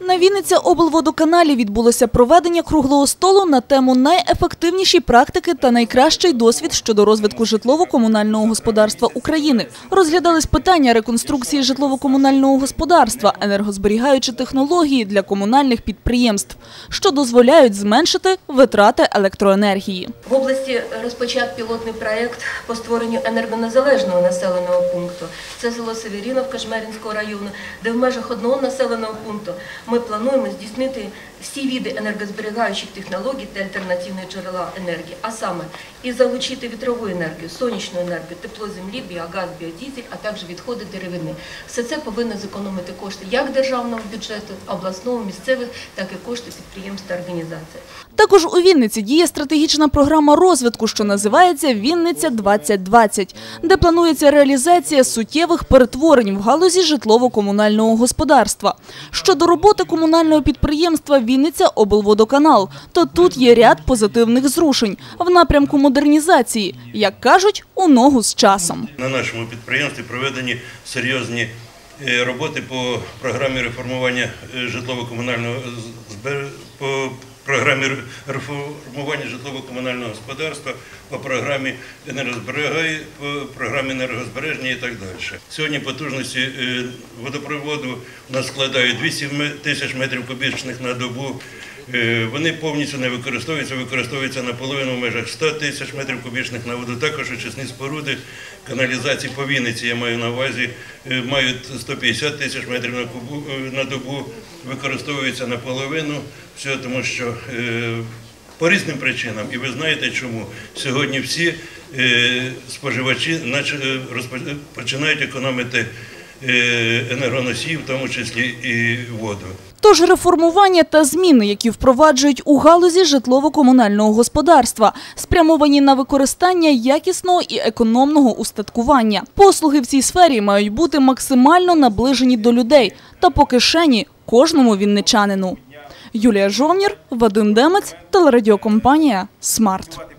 На Вінниця облводоканалі відбулося проведення круглого столу на тему найефективніші практики та найкращий досвід щодо розвитку житлово-комунального господарства України. Розглядались питання реконструкції житлово-комунального господарства, енергозберігаючі технології для комунальних підприємств, що дозволяють зменшити витрати електроенергії. В області розпочат пілотний проєкт по створенню енергонезалежного населеного пункту. Це село Северіновка Жмеринського району, де в межах одного населеного пункту. Ми плануємо здійснити всі види енергозберігаючих технологій та альтернативні джерела енергії, а саме і залучити вітрову енергію, сонячну енергію, тепло землі, біогаз, біодізель, а також відходи деревини. Все це повинно зекономити кошти як державного бюджету, обласного, місцевих, так і кошти підприємств та організацій. Також у Вінниці діє стратегічна програма розвитку, що називається Вінниця 2020, де планується реалізація суттєвих перетворень в галузі житлово-комунального господарства. Щодо роботи комунального підприємства Вінниця облводоканал, то тут є ряд позитивних зрушень в напрямку модернізації, як кажуть, у ногу з часом. На нашому підприємстві проведені серйозні е, роботи по програмі реформування е, житлово-комунального по програмі реформування житлово-комунального господарства, по програмі енергозберігання, по програмі енергозбереження і так далі. Сьогодні потужності е, водопроводу у нас складають 200 ме- тисяч метрів кубічних на добу. Е, Вони повністю не використовуються, використовуються наполовину в межах 100 тисяч метрів кубічних на воду. Також очисні споруди каналізації по Вінниці, я маю на увазі, е, мають 150 тисяч метрів на, кубу, е, на добу, використовуються наполовину, все тому що по різним причинам. І ви знаєте чому. Сьогодні всі споживачі наче, е, розпо- е, починають економити е, енергоносії, в тому числі і воду. Тож реформування та зміни, які впроваджують у галузі житлово-комунального господарства, спрямовані на використання якісного і економного устаткування. Послуги в цій сфері мають бути максимально наближені до людей та по кишені кожному вінничанину. Юлія Жовнір, Вадим Демець, телерадіокомпанія «Смарт».